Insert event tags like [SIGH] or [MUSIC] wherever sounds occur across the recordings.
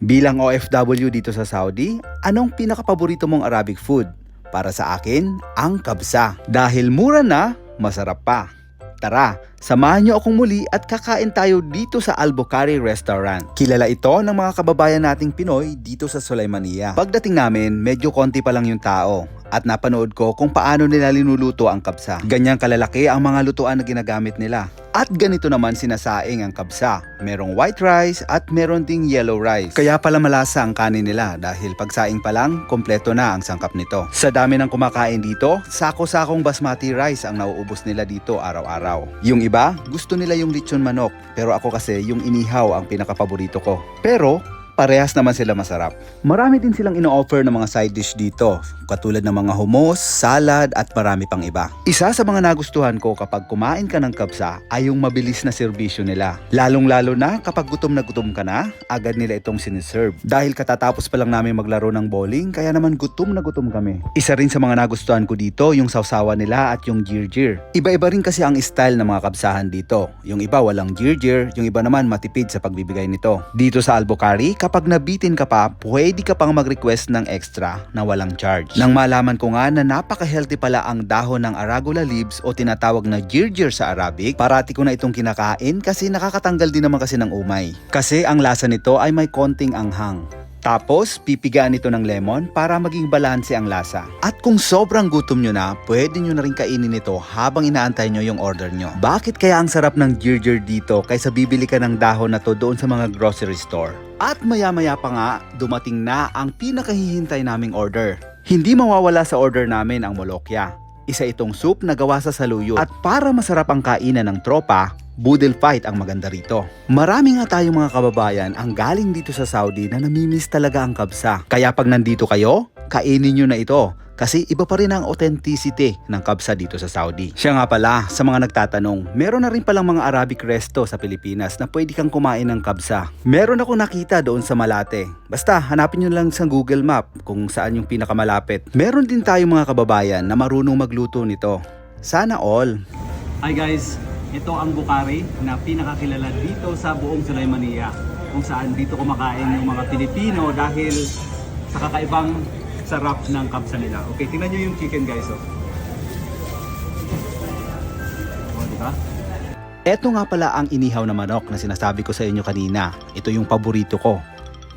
Bilang OFW dito sa Saudi, anong pinakapaborito mong Arabic food? Para sa akin, ang kabsa. Dahil mura na, masarap pa. Tara, samahan niyo akong muli at kakain tayo dito sa Albuquerque Restaurant. Kilala ito ng mga kababayan nating Pinoy dito sa Sulaimania. Pagdating namin, medyo konti pa lang yung tao at napanood ko kung paano nila linuluto ang kabsa. Ganyang kalalaki ang mga lutuan na ginagamit nila. At ganito naman sinasaing ang kabsa. Merong white rice at meron ding yellow rice. Kaya pala malasa ang kanin nila dahil pagsaing pa lang, kompleto na ang sangkap nito. Sa dami ng kumakain dito, sako-sakong basmati rice ang nauubos nila dito araw-araw. Yung iba, gusto nila yung lechon manok. Pero ako kasi yung inihaw ang pinakapaborito ko. Pero parehas naman sila masarap. Marami din silang ino-offer ng mga side dish dito, katulad ng mga hummus, salad at marami pang iba. Isa sa mga nagustuhan ko kapag kumain ka ng kabsa ay yung mabilis na serbisyo nila. Lalong-lalo na kapag gutom na gutom ka na, agad nila itong siniserve. Dahil katatapos pa lang namin maglaro ng bowling, kaya naman gutom na gutom kami. Isa rin sa mga nagustuhan ko dito, yung sawsawa nila at yung jirjir. Iba-iba rin kasi ang style ng mga kabsahan dito. Yung iba walang jirjir, yung iba naman matipid sa pagbibigay nito. Dito sa Albuquerque, kapag nabitin ka pa, pwede ka pang mag-request ng extra na walang charge. Nang malaman ko nga na napaka-healthy pala ang dahon ng arugula leaves o tinatawag na jirjir sa Arabic, parati ko na itong kinakain kasi nakakatanggal din naman kasi ng umay. Kasi ang lasa nito ay may konting anghang. Tapos, pipigaan ito ng lemon para maging balanse ang lasa. At kung sobrang gutom nyo na, pwede nyo na rin kainin ito habang inaantay nyo yung order nyo. Bakit kaya ang sarap ng jirjir dito kaysa bibili ka ng dahon na to doon sa mga grocery store? At maya-maya pa nga, dumating na ang pinakahihintay naming order. Hindi mawawala sa order namin ang molokya. Isa itong soup na gawa sa saluyot. At para masarap ang kainan ng tropa, Boodle fight ang maganda rito. Marami nga tayong mga kababayan ang galing dito sa Saudi na namimiss talaga ang kabsa. Kaya pag nandito kayo, kainin nyo na ito. Kasi iba pa rin ang authenticity ng kabsa dito sa Saudi. Siya nga pala, sa mga nagtatanong, meron na rin palang mga Arabic resto sa Pilipinas na pwede kang kumain ng kabsa. Meron ako nakita doon sa Malate. Basta, hanapin nyo lang sa Google Map kung saan yung pinakamalapit. Meron din tayong mga kababayan na marunong magluto nito. Sana all. Hi guys, ito ang Bukari na pinakakilala dito sa buong Sulaimania kung saan dito kumakain yung mga Pilipino dahil sa kakaibang sarap ng kapsa nila. Okay, tingnan nyo yung chicken guys. Oh. Oh, di ba? Eto nga pala ang inihaw na manok na sinasabi ko sa inyo kanina. Ito yung paborito ko.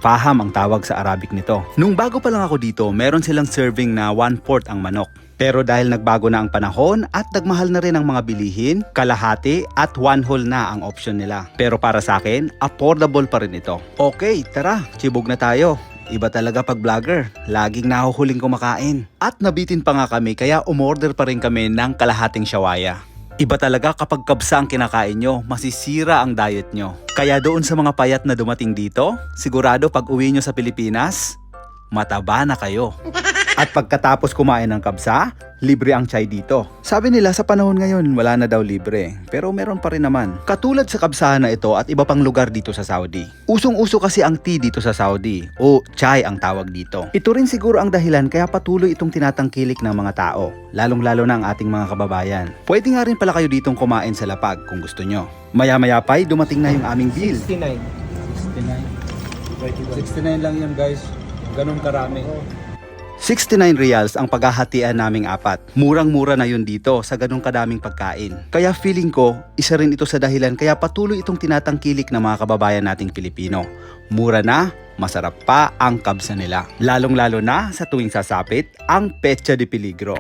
Faham ang tawag sa Arabic nito. Nung bago pa lang ako dito, meron silang serving na 1/4 ang manok. Pero dahil nagbago na ang panahon at nagmahal na rin ang mga bilihin, kalahati at one whole na ang option nila. Pero para sa akin, affordable pa rin ito. Okay, tara, chibog na tayo. Iba talaga pag vlogger, laging nahuhuling kumakain. At nabitin pa nga kami kaya umorder pa rin kami ng kalahating shawaya. Iba talaga kapag kabsa ang kinakain nyo, masisira ang diet nyo. Kaya doon sa mga payat na dumating dito, sigurado pag uwi nyo sa Pilipinas, mataba na kayo. [LAUGHS] At pagkatapos kumain ng kabsa, libre ang chai dito. Sabi nila sa panahon ngayon wala na daw libre, pero meron pa rin naman. Katulad sa kabsahan na ito at iba pang lugar dito sa Saudi. Usong-uso kasi ang tea dito sa Saudi o chai ang tawag dito. Ito rin siguro ang dahilan kaya patuloy itong tinatangkilik ng mga tao, lalong-lalo na ang ating mga kababayan. Pwede nga rin pala kayo ditong kumain sa lapag kung gusto nyo. Maya-maya pa'y dumating na yung aming bill. 69. 69 lang yan guys. Ganun karami. 69 reals ang paghahatian naming apat. Murang-mura na yun dito sa ganong kadaming pagkain. Kaya feeling ko, isa rin ito sa dahilan kaya patuloy itong tinatangkilik ng mga kababayan nating Pilipino. Mura na, masarap pa ang kabsa nila. Lalong-lalo na sa tuwing sasapit ang Pecha de Peligro.